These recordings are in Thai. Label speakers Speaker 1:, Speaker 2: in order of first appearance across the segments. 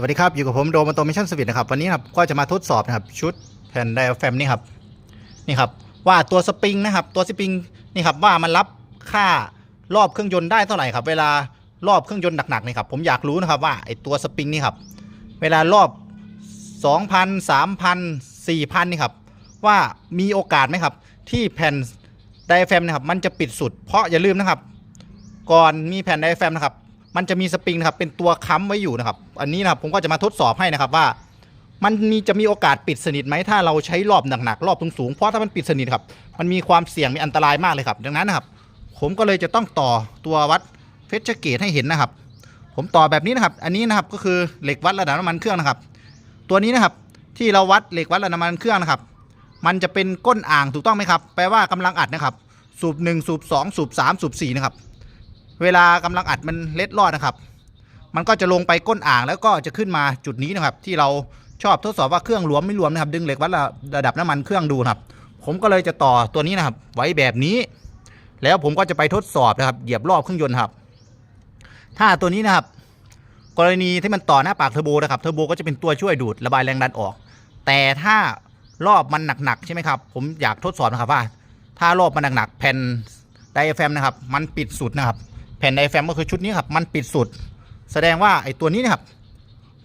Speaker 1: สวัสดีครับ อยู่กับผมโดมอโตเมชันสวิตนะครับ วันนี้ครับก็จะมาทดสอบนะครับ ชุดแผ่นไดอะแฟมนี่ครับนี่ครับ ว่าตัวสปริงนะครับ ตัวสปริงนี่ครับว่ามันรับค่ารอบเครื่องยนต์ได้เท่าไหร่ครับ เวลารอบเครื่องยนต์หนักๆนี่ครับผมอยากรู้นะครับว่าไอตัวสปริงนี่ครับเวลารอบ 2,000 3,000 4,000นี่ครับว่ามีโอกาสไหมครับ ที่แผ่นไดอะแฟมนะครับมันจะปิดสุด เพราะอย่าลืมนะครับ ก่อนมีแผ่นไดอะแฟมนะครับ มันจะมีสปริงนะครับเป็นตัวค้ำไว้อยู่นะครับ อันนี้นะครับผมก็จะมาทดสอบให้นะครับว่า มันมีจะมีโอกาสปิดสนิทไหมถ้าเราใช้รอบหนักๆรอบสูงๆเพราะถ้ามันปิดสนิทครับมันมีความเสี่ยงมีอันตรายมากเลยครับ ดังนั้นนะครับ ผมก็เลยจะต้องต่อตัววัดเฟสเกตให้เห็นนะครับ ผมต่อแบบนี้นะครับ อันนี้นะครับก็คือเหล็กวัดระดับน้ำมันเครื่องนะครับ ตัวนี้นะครับที่เราวัดเหล็กวัดระดับน้ำมันเครื่องนะครับ มันจะเป็นก้นอ่างถูกต้องไหมครับ แปลว่ากำลังอัดนะครับ สูบ1สูบ2สูบ3สูบ4นะครับ เวลากำลังอัดมันเล็ดรอดนะครับ มันก็จะลงไปก้นอ่างแล้วก็จะขึ้นมาจุดนี้นะครับ ที่เราชอบทดสอบว่าเครื่องหลวมไม่หลวมนะครับ ดึงเหล็กวัดระดับน้ำมันเครื่องดูนะครับ ผมก็เลยจะต่อตัวนี้นะครับ ไว้แบบนี้ แล้วผมก็จะไปทดสอบนะครับ เหยียบรอบเครื่องยนต์ครับ ถ้าตัวนี้นะครับ กรณีที่มันต่อหน้าปากเทอร์โบนะครับเทอร์โบก็จะเป็นตัวช่วยดูดระบายแรงดันออก แต่ถ้ารอบมันหนักๆใช่ไหมครับผมอยากทดสอบนะครับว่า ถ้ารอบมันหนักๆแผ่นไดอะแฟมนะครับ มันปิดสุดนะครับ แผ่นไดอะแฟมก็คือชุดนี้ครับ มันปิดสุด แสดงว่าไอ้ตัวนี้นะครับ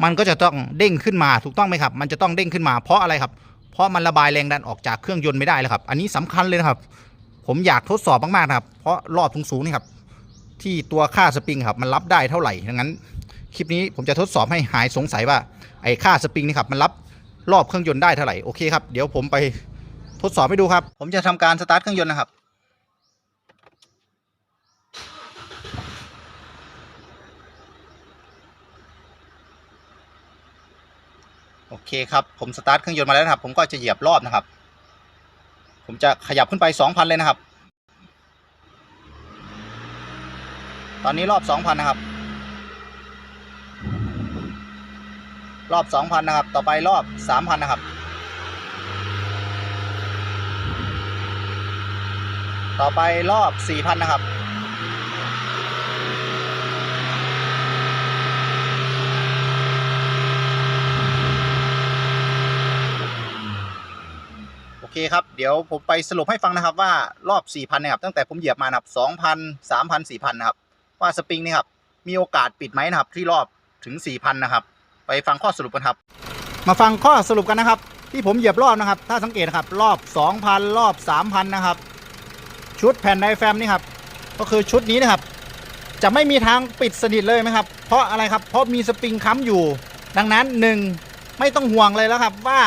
Speaker 1: มันก็จะต้องเด้งขึ้นมาถูกต้องไหมครับ มันจะต้องเด้งขึ้นมาเพราะอะไรครับ เพราะมันระบายแรงดันออกจากเครื่องยนต์ไม่ได้แล้วครับ อันนี้สำคัญเลยนะครับ ผมอยากทดสอบมากๆนะครับ เพราะรอบสูงๆนี่ครับ ที่ตัวค่าสปริงครับ มันรับได้เท่าไหร่ดังนั้นคลิปนี้ผมจะทดสอบให้หายสงสัยว่าไอ้ค่าสปริงนี่ครับมันรับรอบเครื่องยนต์ได้เท่าไหร่โอเคครับเดี๋ยวผมไปทดสอบให้ดูครับ ผมจะทำการสตาร์ทเครื่องยนต์นะครับ โอเคครับผมสตาร์ทเครื่องยนต์มาแล้วนะครับ ผมก็จะเหยียบรอบนะครับ ผมจะขยับขึ้นไป 2,000 เลยนะครับ ตอนนี้รอบ 2,000 นะครับ รอบ 2,000 นะครับ ต่อไปรอบ 3,000 นะครับ ต่อไปรอบ 4,000 นะครับ เคครับ เดี๋ยวผมไปสรุปให้ฟังนะครับว่ารอบ 4,000นะครับตั้งแต่ผมเหยียบมานะครับ2,000 3,000 4,000นะครับว่าสปริงนี่ครับมีโอกาสปิดไหมนะครับที่รอบถึง 4,000นะครับไปฟังข้อสรุปกันครับ มาฟังข้อสรุปกันนะครับ ที่ผมเหยียบรอบนะครับ ถ้าสังเกตครับรอบ 2,000 รอบ 3,000นะครับชุดแผ่นไดแฟมนี่ครับก็คือชุดนี้นะครับ จะไม่มีทางปิดสนิทเลยไหมครับ เพราะอะไรครับเพราะมีสปริงค้ำอยู่ ดังนั้นหนึ่งไม่ต้องห่วงเลยแล้วครับว่า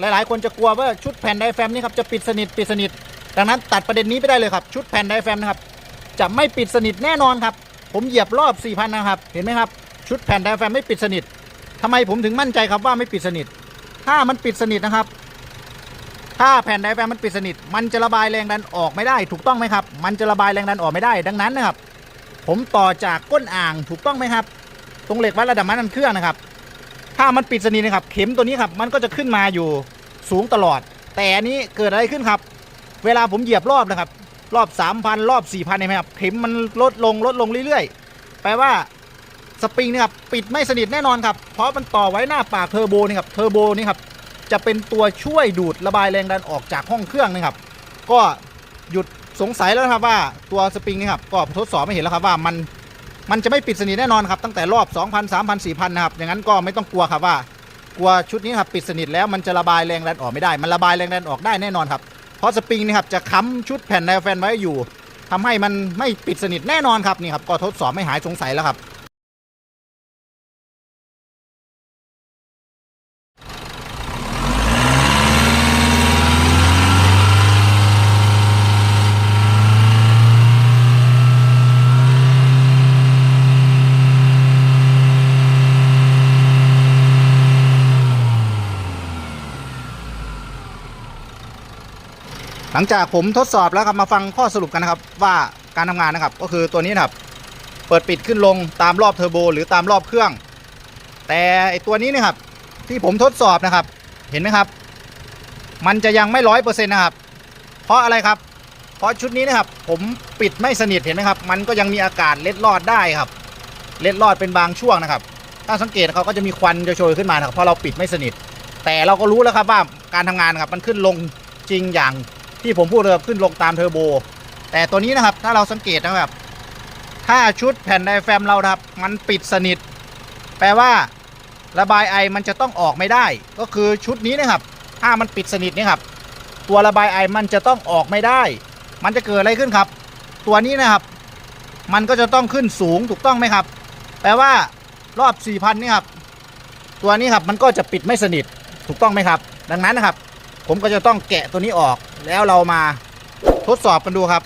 Speaker 1: หลาย ๆ คนจะกลัวว่าชุดแผ่นไดแฟมนี่ครับจะปิดสนิทปิดสนิท ดังนั้นตัดประเด็นนี้ไปได้เลยครับชุดแผ่นไดแฟมนะครับจะไม่ปิดสนิทแน่นอนครับผมเหยียบรอบ 4,000 นะครับ เห็นไหมครับ ชุดแผ่นไดแฟมไม่ปิดสนิททำไมผมถึงมั่นใจครับว่าไม่ปิดสนิท ถ้ามันปิดสนิทนะครับ ถ้าแผ่นไดแฟมมันปิดสนิท มันจะระบายแรงดันออกไม่ได้ ถูกต้องไหมครับ มันจะระบายแรงดันออกไม่ได้ดังนั้นนะครับ ผมต่อจากก้นอ่างถูกต้องไหมครับ ตรงเหล็กวัดระดับน้ำมันเครื่องนะครับ ถ้ามันปิดสนิทนะครับ เข็มตัวนี้ครับ มันก็จะขึ้นมาอยู่สูงตลอด แต่อันนี้เกิดอะไรขึ้นครับ เวลาผมเหยียบรอบนะครับ รอบ 3,000 รอบ 4,000เห็นไหมครับ เข็มมันลดลงลดลงเรื่อยๆ แปลว่าสปริงนี่ครับปิดไม่สนิทแน่นอนครับ เพราะมันต่อไว้หน้าปากเทอร์โบนี่ครับ เทอร์โบนี่ครับ จะเป็นตัวช่วยดูดระบายแรงดันออกจากห้องเครื่องนะครับ ก็หยุดสงสัยแล้วครับว่าตัวสปริงนี่ครับ ก็ทดสอบไม่เห็นแล้วครับว่ามัน มันจะไม่ปิดสนิทแน่นอนครับตั้งแต่รอบ 2,000 3,000 4,000นะครับอย่างนั้นก็ไม่ต้องกลัวครับว่ากลัวชุดนี้ครับปิดสนิทแล้วมันจะระบายแรงดันออกไม่ได้ มันระบายแรงดันออกได้แน่นอนครับเพราะสปริงนี่ครับจะค้ำชุดแผ่นไดอะแฟนไว้อยู่ทำให้มันไม่ปิดสนิทแน่นอนครับนี่ครับก็ทดสอบไม่หายสงสัยแล้วครับ หลังจากผมทดสอบแล้วครับมาฟังข้อสรุปกันนะครับ ว่าการทำงานนะครับ ก็คือตัวนี้นะครับ เปิดปิดขึ้นลงตามรอบเทอร์โบหรือตามรอบเครื่อง แต่ไอตัวนี้นะครับ ที่ผมทดสอบนะครับ เห็นไหมครับ มันจะยังไม่ร้อยเปอร์เซ็นต์นะครับ เพราะอะไรครับ เพราะชุดนี้นะครับ ผมปิดไม่สนิทเห็นไหมครับ มันก็ยังมีอากาศเล็ดลอดได้ครับ เล็ดลอดเป็นบางช่วงนะครับ ถ้าสังเกตเขาก็จะมีควันโชยขึ้นมาครับเพราะเราปิดไม่สนิท แต่เราก็รู้แล้วครับว่าการทำงานครับมันขึ้นลงจริงอย่าง ที่ผมพูดเลยขึ้นลงตามเทอร์โบ แต่ตัวนี้นะครับ ถ้าเราสังเกตนะครับ ถ้าชุดแผ่นไดแฟมเราครับ มันปิดสนิท แปลว่าระบายไอมันจะต้องออกไม่ได้ ก็คือชุดนี้นะครับ ถ้ามันปิดสนิทนี่ครับ ตัวระบายไอมันจะต้องออกไม่ได้ มันจะเกิดอะไรขึ้นครับ ตัวนี้นะครับ มันก็จะต้องขึ้นสูงถูกต้องไหมครับ แปลว่ารอบ 4,000 นี่ครับ ตัวนี้ครับมันก็จะปิดไม่สนิทถูกต้องไหมครับ ดังนั้นนะครับ ผมก็จะต้องแกะตัวนี้ออก แล้วเรามาทดสอบกันดูครับ